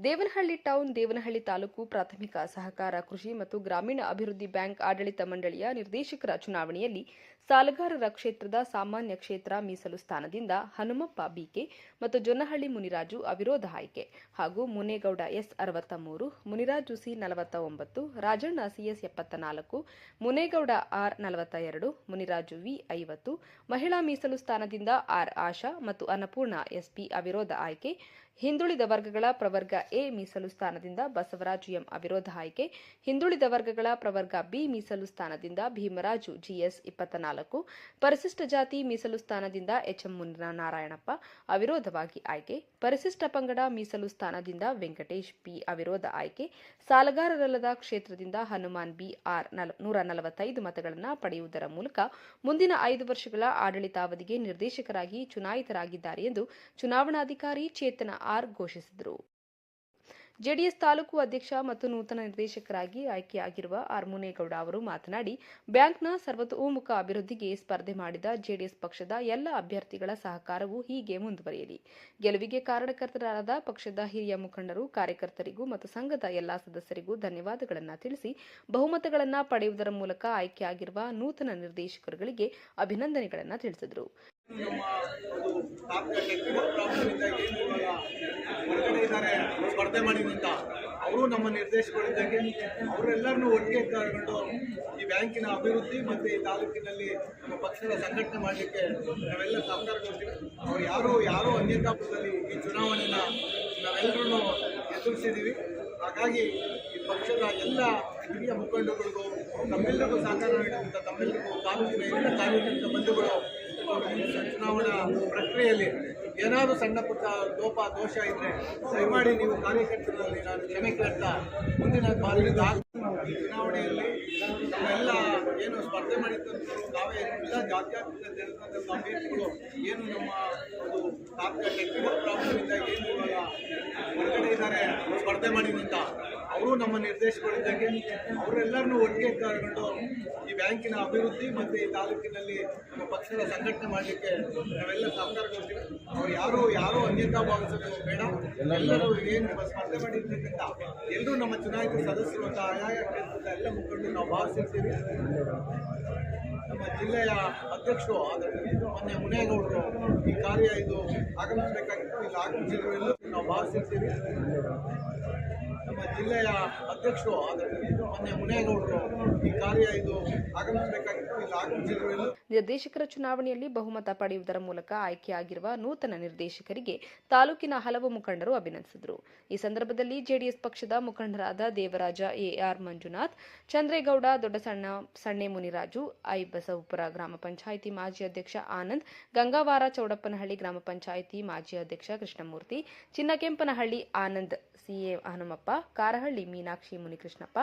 Devanahalli town, Devanahalli taluk ಪ್ರಾಥಮಿಕ ಸಹಕಾರ ಕೃಷಿ ಮತ್ತು ಗ್ರಾಮೀಣ ಅಭಿವೃದ್ಧಿ ಬ್ಯಾಂಕ್ ಆಡಳಿತ ಮಂಡಳಿಯ ನಿರ್ದೇಶಕರ ಚುನಾವಣೆಯಲ್ಲಿ ಸಾಲಗಾರರ ಕ್ಷೇತ್ರದ ಸಾಮಾನ್ಯ ಕ್ಷೇತ್ರ ಮೀಸಲು ಸ್ಥಾನದಿಂದ ಹನುಮಪ್ಪ ಬಿಕೆ ಮತ್ತು ಜೊನ್ನಹಳ್ಳಿ ಮುನಿರಾಜು ಅವಿರೋಧ ಆಯ್ಕೆ ಹಾಗೂ ಮುನೇಗೌಡ ಎಸ್ ಅರವತ್ತ ಮೂರು, ಮುನಿರಾಜು ಸಿ ನಲವತ್ತ ಒಂಬತ್ತು, ರಾಜಣ್ಣ ಸಿಎಸ್ ಎಪ್ಪತ್ತ ನಾಲ್ಕು, ಮುನೇಗೌಡ ಆರ್ ನಲವತ್ತ ಎರಡು, ಮುನಿರಾಜು ವಿ ಐವತ್ತು, ಮಹಿಳಾ ಮೀಸಲು ಸ್ಥಾನದಿಂದ ಆರ್ ಆಶಾ ಮತ್ತು ಅನ್ನಪೂರ್ಣ ಎಸ್ಪಿ ಅವಿರೋಧ ಆಯ್ಕೆ ಹಿಂದುಳಿದ ವರ್ಗಗಳ ಪ್ರವರ್ಗ ಎ ಮೀಸಲು ಸ್ಥಾನದಿಂದ ಬಸವರಾಜು ಎಂ ಅವಿರೋಧ ಆಯ್ಕೆ, ಹಿಂದುಳಿದ ವರ್ಗಗಳ ಪ್ರವರ್ಗ ಬಿ ಮೀಸಲು ಸ್ಥಾನದಿಂದ ಭೀಮರಾಜು ಜಿಎಸ್ ಇಪ್ಪತ್ತ ನಾಲ್ಕು ಪರಿಶಿಷ್ಟ ಜಾತಿ ಮೀಸಲು ಸ್ಥಾನದಿಂದ ಎಚ್ಎಂ ನಾರಾಯಣಪ್ಪ ಅವಿರೋಧವಾಗಿ ಆಯ್ಕೆ, ಪರಿಶಿಷ್ಟ ಪಂಗಡ ಮೀಸಲು ಸ್ಥಾನದಿಂದ ವೆಂಕಟೇಶ್ ಪಿ ಅವಿರೋಧ ಆಯ್ಕೆ, ಸಾಲಗಾರರಲ್ಲದ ಕ್ಷೇತ್ರದಿಂದ ಹನುಮಾನ್ ಬಿ ಆರ್ ನೂರ ನಲವತ್ತೈದು ಮತಗಳನ್ನು ಪಡೆಯುವುದರ ಮೂಲಕ ಮುಂದಿನ ಐದು ವರ್ಷಗಳ ಆಡಳಿತಾವಧಿಗೆ ನಿರ್ದೇಶಕರಾಗಿ ಚುನಾಯಿತರಾಗಿದ್ದಾರೆ ಎಂದು ಚುನಾವಣಾಧಿಕಾರಿ ಚೇತನ ಆರ್ ಘೋಷಿಸಿದರು. ಜೆಡಿಎಸ್ ತಾಲೂಕು ಅಧ್ಯಕ್ಷ ಮತ್ತು ನೂತನ ನಿರ್ದೇಶಕರಾಗಿ ಆಯ್ಕೆಯಾಗಿರುವ ಆರ್ ಮುನೇಗೌಡ ಅವರು ಮಾತನಾಡಿ, ಬ್ಯಾಂಕ್ನ ಸರ್ವತೋಮುಖ ಅಭಿವೃದ್ಧಿಗೆ ಸ್ಪರ್ಧೆ ಮಾಡಿದ ಜೆಡಿಎಸ್ ಪಕ್ಷದ ಎಲ್ಲ ಅಭ್ಯರ್ಥಿಗಳ ಸಹಕಾರವು ಹೀಗೆ ಮುಂದುವರಿಯಲಿ. ಗೆಲುವಿಗೆ ಕಾರಣಕರ್ತರಾದ ಪಕ್ಷದ ಹಿರಿಯ ಮುಖಂಡರು, ಕಾರ್ಯಕರ್ತರಿಗೂ ಮತ್ತು ಸಂಘದ ಎಲ್ಲಾ ಸದಸ್ಯರಿಗೂ ಧನ್ಯವಾದಗಳನ್ನು ತಿಳಿಸಿ, ಬಹುಮತಗಳನ್ನು ಪಡೆಯುವುದರ ಮೂಲಕ ಆಯ್ಕೆಯಾಗಿರುವ ನೂತನ ನಿರ್ದೇಶಕರುಗಳಿಗೆ ಅಭಿನಂದನೆಗಳನ್ನು ತಿಳಿಸಿದರು. ನಮ್ಮ ಒಂದು ಸ್ಪರ್ಧೆ ಮಾಡಿದಂತ. ಅವರು ನಮ್ಮ ನಿರ್ದೇಶಕರಿದ್ದಂಗೆ ಅವರೆಲ್ಲರನ್ನೂ ಒಟ್ಟಿಗೆ ಕರ್ಕೊಂಡು ಈ ಬ್ಯಾಂಕಿನ ಅಭಿವೃದ್ಧಿ ಮತ್ತು ಈ ತಾಲೂಕಿನಲ್ಲಿ ನಮ್ಮ ಪಕ್ಷದ ಸಂಘಟನೆ ಮಾಡಲಿಕ್ಕೆ ನಾವೆಲ್ಲ ಸಹಕಾರ ಕೊಡ್ತೀವಿ. ಅವ್ರು ಯಾರು, ಯಾರೋ ಅನ್ಯತಾಪದಲ್ಲಿ ಈ ಚುನಾವಣೆನ ನಾವೆಲ್ಲರೂ ಎದುರಿಸಿದ್ದೀವಿ ಹಾಗಾಗಿ ಈ ಪಕ್ಷದ ಎಲ್ಲ ಹಿರಿಯ ಮುಖಂಡಗಳಿಗೂ ತಮ್ಮೆಲ್ಲರಿಗೂ ಸಹಕಾರ ನೀಡಿದಂಥ ತಮ್ಮೆಲ್ಲರಿಗೂ ತಾಲೂಕಿನ ಎಲ್ಲ ಕಾರ್ಯಕರ್ತ ಬಂಧುಗಳು ಚುನಾವಣಾ ಪ್ರಕ್ರಿಯೆಯಲ್ಲಿ ಏನಾದರೂ ಸಣ್ಣ ಪುಟ್ಟ ಲೋಪ, ದೋಷ ಇದ್ದರೆ ದಯಮಾಡಿ ನೀವು ಕಾರ್ಯಕರ್ತರಲ್ಲಿ ನಾನು ಕ್ಷಮೆ ಕೇಳ್ತಾ ಮುಂದಿನ ಬಾರಿ ಈ ಚುನಾವಣೆಯಲ್ಲಿ ಎಲ್ಲ ಏನು ಸ್ಪರ್ಧೆ ಮಾಡಿದ್ದಂಥವ್ರು ತಾವೇ ಎಲ್ಲ ಜಾತ್ಯಾತೀತ ಸೇರಿದಂಥ ಅಭ್ಯರ್ಥಿಗಳು ಏನು ನಮ್ಮ ಒಂದು ತಾತ್ಕಾಲಿಕ ಪ್ರಾಬ್ಲಮ್ ಇದ್ದಾಗ ಏನು ಹೊರಗಡೆ ಸ್ಪರ್ಧೆ ಮಾಡಿದಂತ. ಅವರು ನಮ್ಮ ನಿರ್ದೇಶಕರಿದ್ದಂಗೆ ಅವರೆಲ್ಲರನ್ನು ಒಟ್ಟಿಗೆ ಕರ್ಕೊಂಡು ಈ ಬ್ಯಾಂಕಿನ ಅಭಿವೃದ್ಧಿ ಮತ್ತು ಈ ತಾಲೂಕಿನಲ್ಲಿ ನಮ್ಮ ಪಕ್ಷದ ಸಂಘಟನೆ ಮಾಡಲಿಕ್ಕೆ ನಾವೆಲ್ಲ ಸಹಕಾರ ಕೊಡ್ತೀವಿ. ಅವ್ರು ಯಾರು ಯಾರು ಅನ್ಯತಾ ಭಾವಿಸೋದು ಬೇಡ. ಎಲ್ಲರೂ ಏನು ಸ್ಪರ್ಧೆ ಮಾಡಿರ್ತಕ್ಕಂಥ ಎಲ್ಲರೂ ನಮ್ಮ ಚುನಾಯಿತ ಸದಸ್ಯರು ಅಂತ ಆಯಾ ಕ್ಷೇತ್ರದ ಎಲ್ಲ ಮುಖಂಡರು ನಾವು ಭಾವಿಸಿರ್ತೀವಿ. ನಮ್ಮ ಜಿಲ್ಲೆಯ ಅಧ್ಯಕ್ಷರು ಮೊನ್ನೆ ಮುನೇಗೌಡರು ಈ ಕಾರ್ಯ ಇದು ಆಗಮಿಸಬೇಕಾಗಿತ್ತು. ಇಲ್ಲಿ ಆಗಮಿಸಿದ್ರು ಎಲ್ಲರೂ ನಾವು ಭಾವಿಸಿರ್ತೀವಿ ನಮ್ಮ ಜಿಲ್ಲೆಯ ಅಧ್ಯಕ್ಷರು ಮೊನ್ನೆ ಮುನೇಗೌಡರು ಈ ಕಾರ್ಯ ಇದು ಆಗಮಿಸಬೇಕಾಗಿತ್ತು. ನಿರ್ದೇಶಕರ ಚುನಾವಣೆಯಲ್ಲಿ ಬಹುಮತ ಪಡೆಯುವುದರ ಮೂಲಕ ಆಯ್ಕೆಯಾಗಿರುವ ನೂತನ ನಿರ್ದೇಶಕರಿಗೆ ತಾಲೂಕಿನ ಹಲವು ಮುಖಂಡರು ಅಭಿನಂದಿಸಿದರು. ಈ ಸಂದರ್ಭದಲ್ಲಿ ಜೆಡಿಎಸ್ ಪಕ್ಷದ ಮುಖಂಡರಾದ ದೇವರಾಜ ಎಆರ್ ಮಂಜುನಾಥ್, ಚಂದ್ರೇಗೌಡ, ದೊಡ್ಡಸಣ್ಣ ಸಣ್ಣೆ ಮುನಿರಾಜು, ಐ ಬಸವಪುರ ಗ್ರಾಮ ಪಂಚಾಯಿತಿ ಮಾಜಿ ಅಧ್ಯಕ್ಷ ಆನಂದ್, ಗಂಗಾವಾರ ಚೌಡಪ್ಪನಹಳ್ಳಿ ಗ್ರಾಮ ಪಂಚಾಯಿತಿ ಮಾಜಿ ಅಧ್ಯಕ್ಷ ಕೃಷ್ಣಮೂರ್ತಿ, ಚಿನ್ನಕೆಂಪನಹಳ್ಳಿ ಆನಂದ್ ಸಿಎ ಹನುಮಪ್ಪ ಕಾರಹಳ್ಳಿ ಮೀನಾಕ್ಷಿ ಮುನಿಕೃಷ್ಣಪ್ಪ,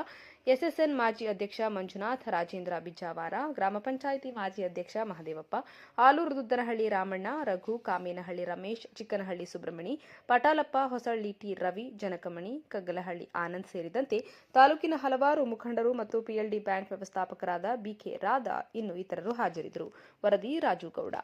ಎಸ್ಎಸ್ಎನ್ ಮಾಜಿ ಅಧ್ಯಕ್ಷ ಮಂಜುನಾಥ್, ರಾಜೇಂದ್ರ ಬಿಜಾವಾರ, ಗ್ರಾಮ ಪಂಚಾಯಿತಿ ಮಾಜಿ ಅಧ್ಯಕ್ಷ ಮಹದೇವಪ್ಪ, ಆಲೂರು ದುದ್ದನಹಳ್ಳಿ ರಾಮಣ್ಣ, ರಘು ಕಾಮೇನಹಳ್ಳಿ ರಮೇಶ್, ಚಿಕ್ಕನಹಳ್ಳಿ ಸುಬ್ರಹ್ಮಣಿ, ಪಟಾಲಪ್ಪ, ಹೊಸಳ್ಳಿ ಟಿ ರವಿ, ಜನಕಮಣಿ, ಕಗ್ಗಲಹಳ್ಳಿ ಆನಂದ್ ಸೇರಿದಂತೆ ತಾಲೂಕಿನ ಹಲವಾರು ಮುಖಂಡರು ಮತ್ತು ಪಿಎಲ್ಡಿ ಬ್ಯಾಂಕ್ ವ್ಯವಸ್ಥಾಪಕರಾದ ಬಿಕೆ ರಾಧಾ ಇನ್ನು ಇತರರು ಹಾಜರಿದ್ದರು. ವರದಿ ರಾಜು ಗೌಡ.